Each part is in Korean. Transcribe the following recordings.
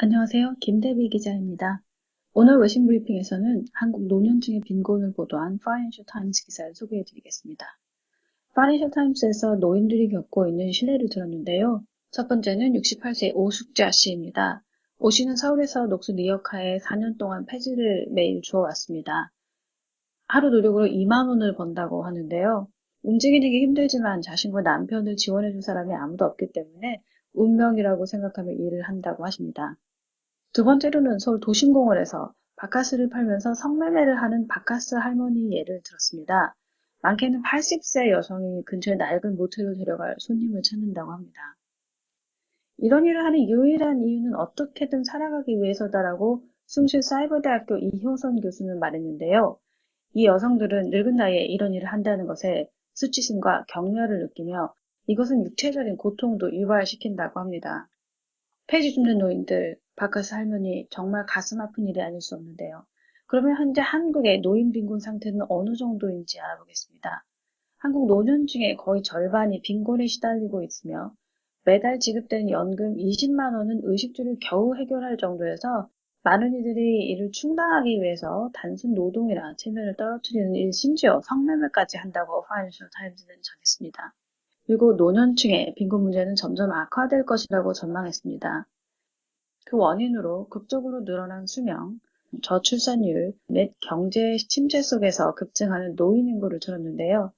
안녕하세요. 김대비 기자입니다. 오늘 외신 브리핑에서는 한국 노년층의 빈곤을 보도한 파이낸셜 타임스 기사를 소개해드리겠습니다. 파이낸셜 타임스에서 노인들이 겪고 있는 신뢰를 들었는데요. 첫 번째는 68세 오숙자 씨입니다. 오 씨는 서울에서 녹수 리어카에 4년 동안 폐지를 매일 주워왔습니다. 하루 노력으로 2만 원을 번다고 하는데요. 움직이는 게 힘들지만 자신과 남편을 지원해줄 사람이 아무도 없기 때문에 운명이라고 생각하며 일을 한다고 하십니다. 두 번째로는 서울 도심공원에서 바카스를 팔면서 성매매를 하는 바카스 할머니 예를 들었습니다. 많게는 80세 여성이 근처의 낡은 모텔로 데려갈 손님을 찾는다고 합니다. 이런 일을 하는 유일한 이유는 어떻게든 살아가기 위해서다라고 숭실 사이버대학교 이효선 교수는 말했는데요. 이 여성들은 늙은 나이에 이런 일을 한다는 것에 수치심과 격려를 느끼며 이것은 육체적인 고통도 유발시킨다고 합니다. 폐지 줍는 노인들, 바카스 할머니 정말 가슴 아픈 일이 아닐 수 없는데요. 그러면 현재 한국의 노인 빈곤 상태는 어느 정도인지 알아보겠습니다. 한국 노년층의 거의 절반이 빈곤에 시달리고 있으며 매달 지급되는 연금 20만 원은 의식주를 겨우 해결할 정도여서 많은 이들이 이를 충당하기 위해서 단순 노동이나 체면을 떨어뜨리는 일, 심지어 성매매까지 한다고 파이낸셜 타임즈는 전했습니다. 그리고 노년층의 빈곤 문제는 점점 악화될 것이라고 전망했습니다. 그 원인으로 극적으로 늘어난 수명, 저출산율 및 경제 침체 속에서 급증하는 노인 인구를 들었는데요.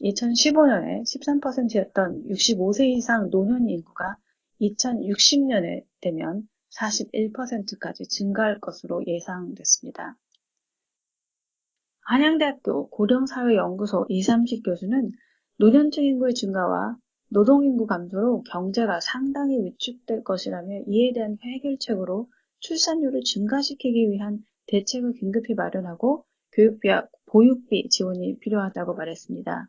2015년에 13%였던 65세 이상 노년 인구가 2060년에 되면 41%까지 증가할 것으로 예상됐습니다. 한양대학교 고령사회연구소 이삼식 교수는 노년층 인구의 증가와 노동인구 감소로 경제가 상당히 위축될 것이라며 이에 대한 해결책으로 출산율을 증가시키기 위한 대책을 긴급히 마련하고 교육비와 보육비 지원이 필요하다고 말했습니다.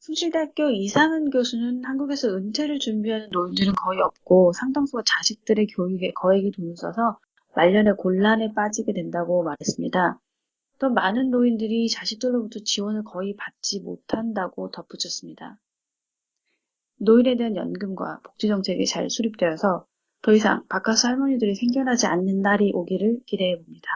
숭실대학교 이상은 교수는 한국에서 은퇴를 준비하는 노인들은 거의 없고 상당수가 자식들의 교육에 거액의 돈을 써서 말년에 곤란에 빠지게 된다고 말했습니다. 또 많은 노인들이 자식들로부터 지원을 거의 받지 못한다고 덧붙였습니다. 노인에 대한 연금과 복지 정책이 잘 수립되어서 더 이상 바카스 할머니들이 생겨나지 않는 날이 오기를 기대해 봅니다.